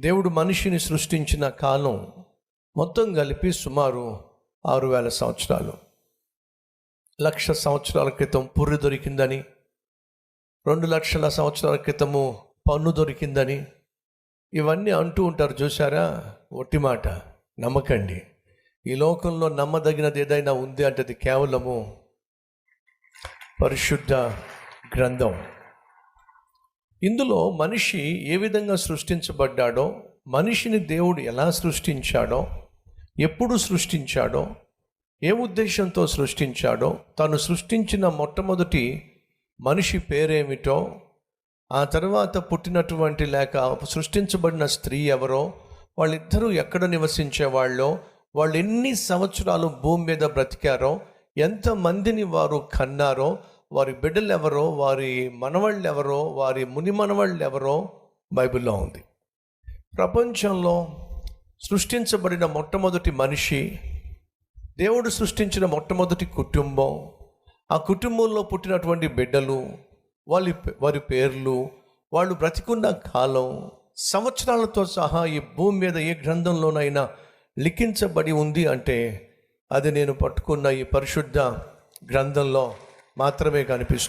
దేవుడు మనిషిని సృష్టించిన కాలం మొత్తం కలిపి సుమారు ఆరు వేల సంవత్సరాలు. లక్ష సంవత్సరాల క్రితం పుర్రి దొరికిందని రెండు లక్షల సంవత్సరాల క్రితము పన్ను దొరికిందని ఇవన్నీ అంటూ ఉంటారు చూసారా ఒట్టి మాట. నమ్మకండి. ఈ లోకంలో నమ్మదగినది ఏదైనా ఉంది అంటే అది కేవలము పరిశుద్ధ గ్రంథం. ఇందులో మనిషి ఏ విధంగా సృష్టించబడ్డాడో మనిషిని దేవుడు ఎలా సృష్టించాడో ఎప్పుడు సృష్టించాడో ఏ ఉద్దేశంతో సృష్టించాడో తను సృష్టించిన మొట్టమొదటి మనిషి పేరేమిటో ఆ తర్వాత పుట్టినటువంటి లేక సృష్టించబడిన స్త్రీ ఎవరో వాళ్ళిద్దరూ ఎక్కడ నివసించేవాళ్ళో వాళ్ళు ఎన్ని సంవత్సరాలు భూమి మీద బ్రతికారో ఎంతమందిని వారు కన్నారో వారి బిడ్డలు ఎవరో వారి మనవాళ్ళు ఎవరో వారి ముని మనవాళ్ళు ఎవరో బైబిల్లో ఉంది. ప్రపంచంలో సృష్టించబడిన మొట్టమొదటి మనిషి దేవుడు సృష్టించిన మొట్టమొదటి కుటుంబం ఆ కుటుంబంలో పుట్టినటువంటి బిడ్డలు వాళ్ళ వారి పేర్లు వాళ్ళు బ్రతికున్న కాలం సంవత్సరాలతో సహా ఈ భూమి మీద ఏ గ్రంథంలోనైనా లిఖించబడి ఉంది అంటే అది నేను పట్టుకున్న ఈ పరిశుద్ధ గ్రంథంలో మాత్రమే కనిపిస్తుంది.